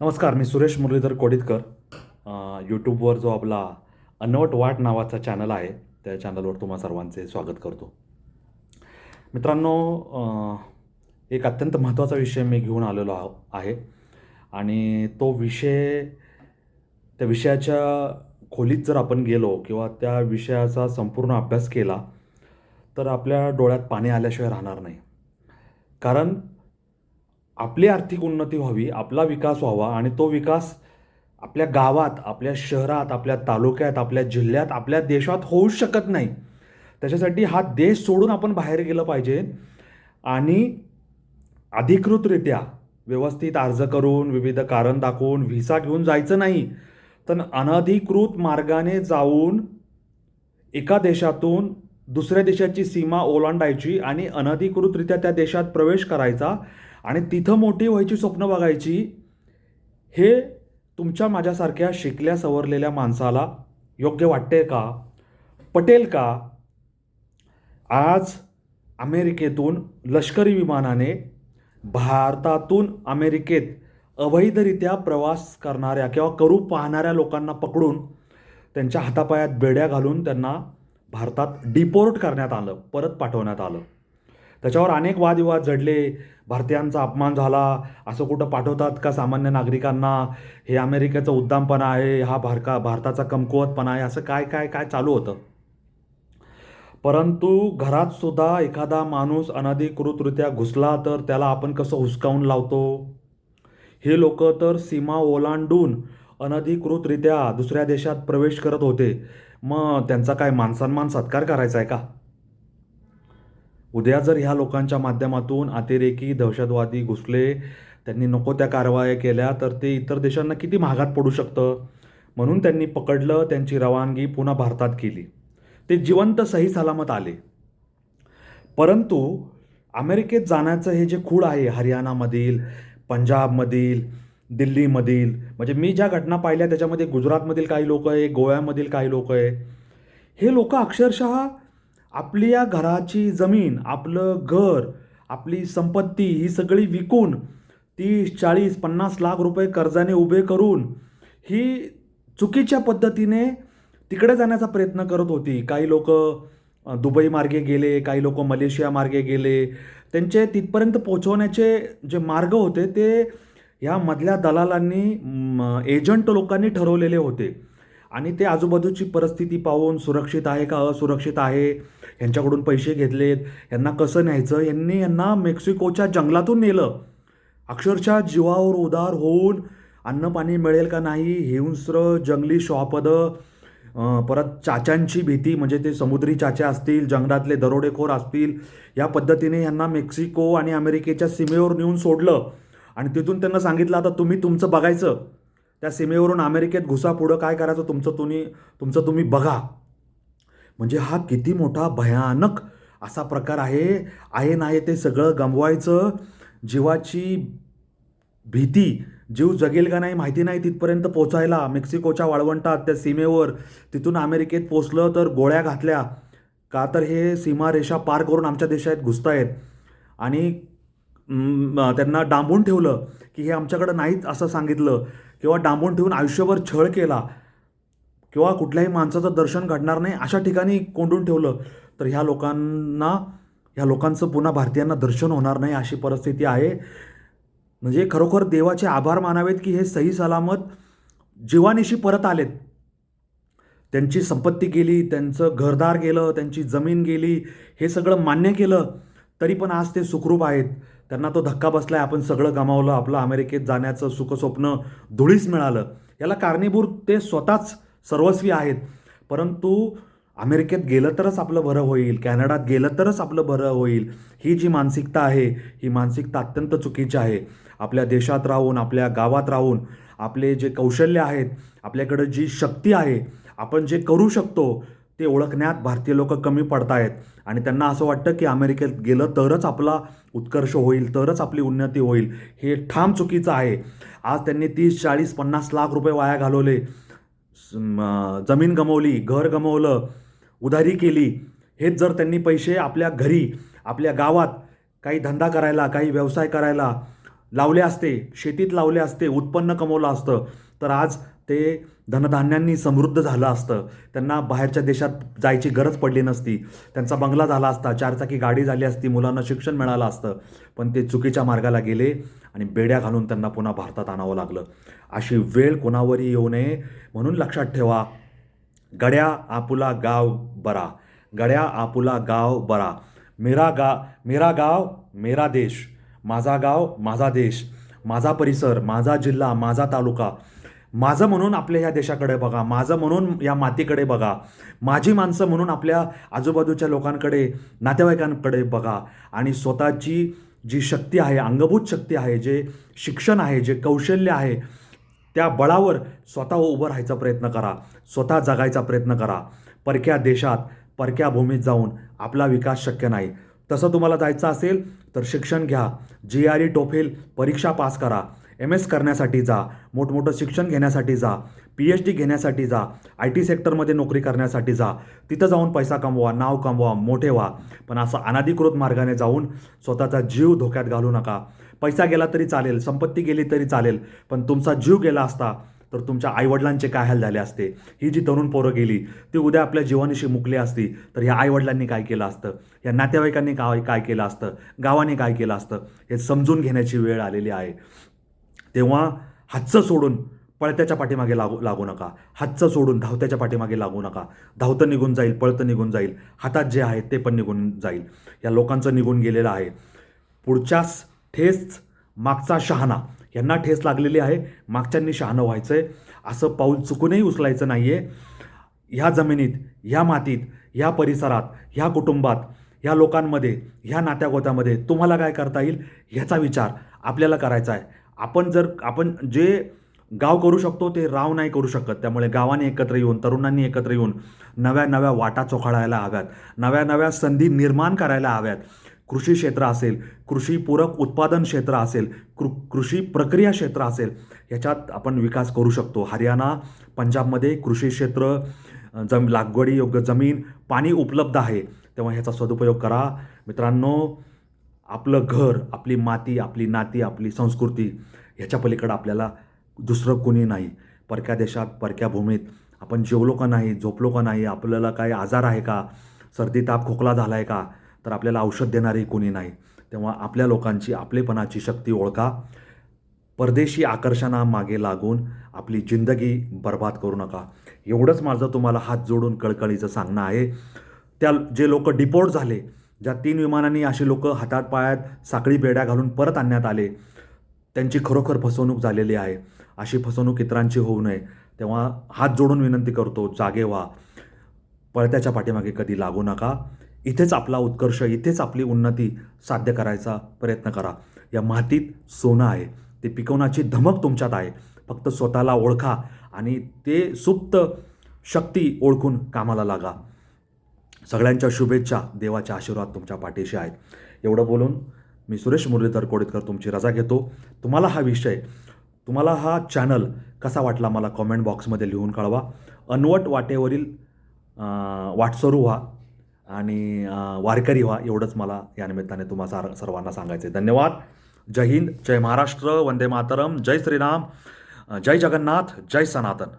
नमस्कार मी सुरेश मुरलीधर कोडितकर. यूट्यूबवर जो आपला अनवट वाट नावाचा चॅनल आहे त्या चॅनलवर तुम्हा सर्वांचे स्वागत करतो. मित्रांनो एक अत्यंत महत्त्वाचा विषय मी घेऊन आलेलो आहो आहे. आणि तो विषय त्या विषयाच्या खोलीत जर आपण गेलो किंवा त्या विषयाचा संपूर्ण अभ्यास केला तर आपल्या डोळ्यात पाणी आल्याशिवाय राहणार नाही. कारण आपली आर्थिक उन्नती व्हावी आपला विकास व्हावा आणि तो विकास आपल्या गावात आपल्या शहरात आपल्या तालुक्यात आपल्या जिल्ह्यात आपल्या देशात होऊ शकत नाही. त्याच्यासाठी हा देश सोडून आपण बाहेर गेलं पाहिजे आणि अधिकृतरित्या व्यवस्थित अर्ज करून विविध कारण दाखवून व्हिसा घेऊन जायचं नाही तर अनधिकृत मार्गाने जाऊन एका देशातून दुसऱ्या देशाची सीमा ओलांडायची आणि अनधिकृतरित्या त्या देशात प्रवेश करायचा. आणि तिथं मोठी व्हायची स्वप्न बघायची हे तुमच्या माझ्यासारख्या शिकल्या सवरलेल्या माणसाला योग्य वाटते का? पटेल का? आज अमेरिकेतून लष्करी विमानाने भारतातून अमेरिकेत अवैधरित्या प्रवास करणाऱ्या किंवा करू पाहणाऱ्या लोकांना पकडून त्यांच्या हातापायात बेड्या घालून त्यांना भारतात डिपोर्ट करण्यात आलं परत पाठवण्यात आलं. त्याच्यावर अनेक वादविवाद जडले भारतीयांचा अपमान झाला. असं कुठं पाठवतात का सामान्य नागरिकांना? हे अमेरिकेचं उद्दामपणा आहे. हा भारका भारताचा कमकुवतपणा आहे. असं काय काय काय चालू होतं? परंतु घरात सुद्धा एखादा माणूस अनधिकृतरित्या घुसला तर त्याला आपण कसं हुसकावून लावतो? हे लोक तर सीमा ओलांडून अनधिकृतरित्या दुसऱ्या देशात प्रवेश करत होते. मग त्यांचा काय मानसन्मान सत्कार करायचा आहे का? उद्या जर ह्या लोकांच्या माध्यमातून अतिरेकी दहशतवादी घुसले त्यांनी नको त्या कारवाया केल्या तर ते इतर देशांना किती महागात पडू शकतं? म्हणून त्यांनी पकडलं त्यांची रवानगी पुन्हा भारतात केली. ते जिवंत सही सलामत आले. परंतु अमेरिकेत जाण्याचं हे जे खूळ आहे हरियाणामधील पंजाबमधील दिल्लीमधील म्हणजे मी ज्या घटना पाहिल्या त्याच्यामध्ये गुजरातमधील काही लोक आहे गोव्यामधील काही लोक आहे हे लोक अक्षरशः आपली या घराची जमीन आपलं घर आपली संपत्ती ही सगळी विकून तीस चाळीस पन्नास लाख रुपये कर्जाने उभे करून ही चुकीच्या पद्धतीने तिकडे जाण्याचा प्रयत्न करत होती. काही लोक दुबई मार्गे गेले काही लोक मलेशिया मार्गे गेले. त्यांचे तिथपर्यंत पोहोचवण्याचे जे मार्ग होते ते ह्या मधल्या दलालांनी एजंट लोकांनी ठरवलेले होते. आणि ते आजूबाजूची परिस्थिती पाहून सुरक्षित आहे का असुरक्षित आहे? यांच्याकडून पैसे घेतलेत यांना कसं न्यायचं? यांनी यांना मेक्सिकोच्या जंगलातून नेलं. अक्षरशः जीवावर उदार होऊन अन्न पाणी मिळेल का नाही हिंस्र जंगली श्वापदं परत चाच्यांची भीती म्हणजे ते समुद्री चाच्या असतील जंगलातले दरोडेखोर असतील या पद्धतीने यांना मेक्सिको आणि अमेरिकेच्या सीमेवर नेऊन सोडलं. आणि तिथून त्यांना सांगितलं आता तुम्ही तुमचं बघायचं. त्या सीमेवरून अमेरिकेत घुसा पुढं काय करायचं तुमचं तुम्ही तुमचं तुम्ही बघा. म्हणजे हा किती मोठा भयानक असा प्रकार आहे. आहे नाही ते सगळं गमवायचं. जीवाची भीती जीव जगेल का नाही माहिती नाही तिथपर्यंत पोचायला. मेक्सिकोच्या वाळवंटात त्या सीमेवर तिथून अमेरिकेत पोचलं तर गोळ्या घातल्या. का तर हे सीमारेषा पार करून आमच्या देशात घुसतायत. आणि त्यांना डांबून ठेवलं की हे आमच्याकडं नाहीच असं सांगितलं. किंवा डांबून ठेवून आयुष्यभर छळ केला. किंवा कुठल्याही माणसाचं दर्शन घडणार नाही अशा ठिकाणी कोंडून ठेवलं तर ह्या लोकांना ह्या लोकांचं पुन्हा भारतीयांना दर्शन होणार नाही अशी परिस्थिती आहे. म्हणजे खरोखर देवाचे आभार मानावेत की हे सही सलामत जीवानिशी परत आलेत. त्यांची संपत्ती गेली त्यांचं घरदार गेलं त्यांची जमीन गेली हे सगळं मान्य केलं तरी पण आज ते सुखरूप आहेत. त्यांना तो धक्का बसलाय आपण सगळं गमावलं आपलं अमेरिकेत जाण्याचं सुखस्वप्न धुळीस मिळालं. याला कारणीभूत ते स्वतःच सर्वस्वी आहेत. परंतु अमेरिकेत गेलं तरच आपलं बरं होईल कॅनडात गेलं तरच आपलं बरं होईल. ही जी मानसिकता आहे ही मानसिकता अत्यंत चुकीची आहे. आपल्या देशात राहून आपल्या गावात राहून आपले जे कौशल्य आहेत आपल्याकडं जी शक्ती आहे आपण जे करू शकतो ते ओळखण्यात भारतीय लोक कमी पडतायत. आणि त्यांना असं वाटतं की अमेरिकेत गेलं तरच आपला उत्कर्ष होईल तरच आपली उन्नती होईल. हे ठाम चुकीचं आहे. आज त्यांनी तीस चाळीस पन्नास लाख रुपये वाया घालवले. जमीन गमवली घर गमवलं उधारी केली हेच जर त्यांनी पैसे आपल्या घरी आपल्या गावात काही धंदा करायला काही व्यवसाय करायला लावले असते शेतीत लावले असते उत्पन्न कमवलं असतं तर आज ते धनधान्यांनी समृद्ध झालं असतं. त्यांना बाहेरच्या देशात जायची गरज पडली नसती. त्यांचा बंगला झाला असता. चारचाकी गाडी झाली असती. मुलांना शिक्षण मिळालं असतं. पण ते चुकीच्या मार्गाला गेले आणि बेड्या घालून त्यांना पुन्हा भारतात आणावं लागलं. अशी वेळ कोणावरही येऊ नये. म्हणून लक्षात ठेवा गड्या आपुला गाव बरा. गड्या आपुला गाव बरा. मेरा गा मेरा गाव मेरा देश. माझा गाव माझा देश. माझा परिसर माझा जिल्हा माझा तालुका. माझं म्हणून आपल्या ह्या देशाकडे बघा माझं म्हणून या मातीकडे बघा माझी माणसं म्हणून आपल्या आजूबाजूच्या लोकांकडे नातेवाईकांकडे बघा. आणि स्वतःची जी शक्ती आहे अंगभूत शक्ती आहे जे शिक्षण आहे जे कौशल्य आहे त्या बळावर स्वतः उभं राहायचा प्रयत्न करा स्वतः जगायचा प्रयत्न करा. परक्या देशात परक्या भूमीत जाऊन आपला विकास शक्य नाही. तसं तुम्हाला जायचं असेल तर शिक्षण घ्या. जी आर ई टोफेल परीक्षा पास करा. एम एस करण्यासाठी जा मोठमोठं शिक्षण घेण्यासाठी जा पी एच डी घेण्यासाठी जा आय टी सेक्टरमध्ये नोकरी करण्यासाठी जा. तिथं जाऊन पैसा कमवा नाव कमवा मोठे व्हा. पण असं अनाधिकृत मार्गाने जाऊन स्वतःचा जीव धोक्यात घालू नका. पैसा गेला तरी चालेल संपत्ती गेली तरी चालेल पण तुमचा जीव गेला असता तर तुमच्या आईवडिलांचे काय हाल झाले असते? ही जी तरुण पोरं गेली ती उद्या आपल्या जीवानिशी मुकली असती तर ह्या आईवडिलांनी काय केलं असतं? या नातेवाईकांनी काय काय केलं असतं? गावाने काय केलं असतं? हे समजून घेण्याची वेळ आलेली आहे. तेव्हा हातचं सोडून पळत्याच्या पाठीमागे लागू लागू नका. हातचं सोडून धावत्याच्या पाठीमागे लागू नका. धावतं निघून जाईल पळतं निघून जाईल. हातात जे आहे ते पण निघून जाईल. या लोकांचं निघून गेलेलं आहे. पुढच्याच ठेस मागचा शहाणा. यांना ठेस लागलेली आहे. मागच्यांनी शहाणं व्हायचं आहे असं पाऊल चुकूनही उचलायचं नाही आहे ह्या जमिनीत ह्या मातीत ह्या परिसरात ह्या कुटुंबात ह्या लोकांमध्ये ह्या नात्यागोत्यामध्ये तुम्हाला काय करता येईल? ह्याचा विचार आपल्याला करायचा आहे. आपण जर आपण जे गाव करू शकतो ते राव नाही करू शकत. त्यामुळे गावाने एकत्र येऊन तरुणांनी एकत्र येऊन नव्या नव्या वाटा चोखाळायला हव्यात. नव्या नव्या संधी निर्माण करायला हव्यात. कृषी क्षेत्र असेल कृषीपूरक उत्पादन क्षेत्र असेल कृ कृषी प्रक्रिया क्षेत्र असेल ह्याच्यात आपण विकास करू शकतो. हरियाणा पंजाबमध्ये कृषी क्षेत्र जम लागवडी योग्य जमीन पाणी उपलब्ध आहे. तेव्हा ह्याचा सदुपयोग करा. मित्रांनो आपलं घर आपली माती आपली नाती आपली संस्कृती ह्याच्या पलीकडं आपल्याला दुसरं कोणी नाही. परक्या देशात परक्या भूमीत आपण जेवलो का नाही झोपलो का नाही आपल्याला काय आजार आहे का सर्दी ताप खोकला झाला आहे का तर आपल्याला औषध देणारही कोणी नाही. तेव्हा आपल्या लोकांची आपलेपणाची शक्ती ओळखा. परदेशी आकर्षणामागे लागून आपली जिंदगी बर्बाद करू नका. एवढंच माझं तुम्हाला हात जोडून कळकळीचं सांगणं आहे. त्या जे लोक डिपोर्ट झाले ज्या तीन विमानांनी असे लोक हातात पायात साखळी बेड्या घालून परत आणण्यात आले त्यांची खरोखर फसवणूक झालेली आहे. अशी फसवणूक इतरांची होऊ नये. तेव्हा हात जोडून विनंती करतो जागे व्हा. पळत्याच्या पाठीमागे कधी लागू नका. इथेच आपला उत्कर्ष इथेच आपली उन्नती साध्य करायचा प्रयत्न करा. या मातीत सोनं आहे. ते पिकवण्याची धमक तुमच्यात आहे. फक्त स्वतःला ओळखा आणि ते सुप्त शक्ती ओळखून कामाला लागा. सगळ्यांच्या शुभेच्छा देवाचे आशीर्वाद तुमच्या पाठीशी आहेत. एवढं बोलून मी सुरेश मुरलीधर कोडेकर तुमची रजा घेतो. तुम्हाला हा विषय तुम्हाला हा चॅनल कसा वाटला मला कॉमेंट बॉक्समध्ये लिहून कळवा. अनवट वाटेवरील वाटसरू व्हा आणि वारकरी व्हा एवढंच मला या निमित्ताने तुम्हा सार सर्वांना सांगायचं आहे धन्यवाद. जय हिंद जय महाराष्ट्र वंदे मातरम जय श्रीराम जय जगन्नाथ जय सनातन.